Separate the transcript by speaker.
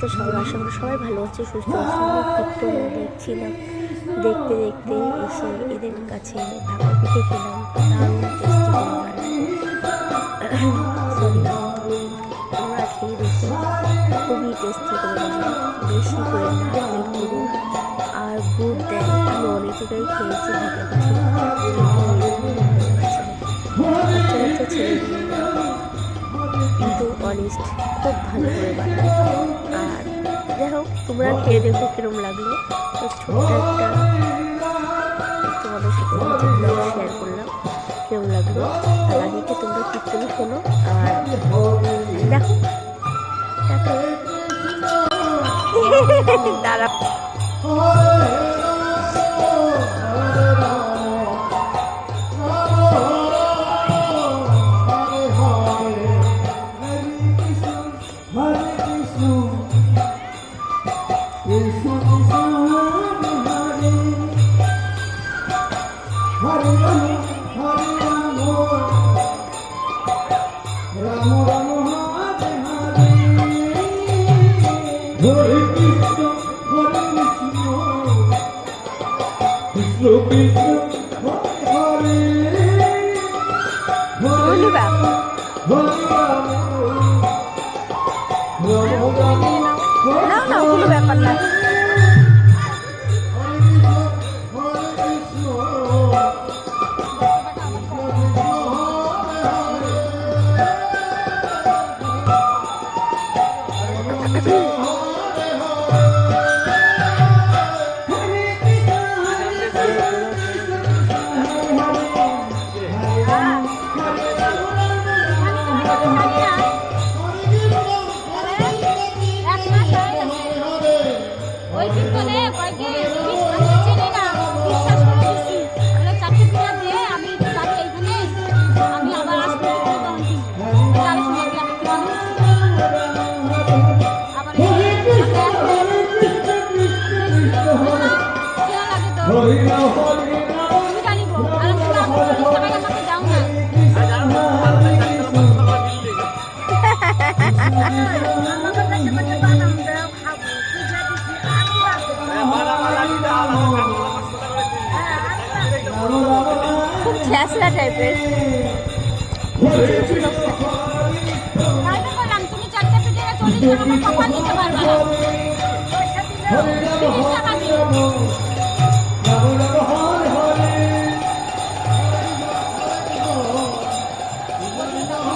Speaker 1: তো সবাই আশা করি সবাই ভালো আছে, সুস্থ আছে। দেখছিলাম। দেখতে দেখতে এসে এদের কাছে ভাপা পিঠে খেলাম তোমরা খেয়ে দেখো। খুবই টেস্টি করে। বেশি করে আর গুড় দেয়। আমি অনেক জায়গায় খেয়েছি ভাপা পিঠে কিন্তু অনেস্ট খুব ভালো করে বানায়। আর যাই হোক তোমরা খেয়ে দেখো কিরম লাগল। তো ছোট্ট একটা তোমাদের সাথে শেয়ার করলাম কিরম লাগল। আর আগে কি তোমরা কীর্তন শোনো? আর দেখো। দাঁড়া। ব্যাপার না।
Speaker 2: ওই কীর্তনে কয়েকদিন আমি
Speaker 1: খুব ছ্যাঁচড়া টাইপের
Speaker 2: কপাল দিতে পারবে Thank you.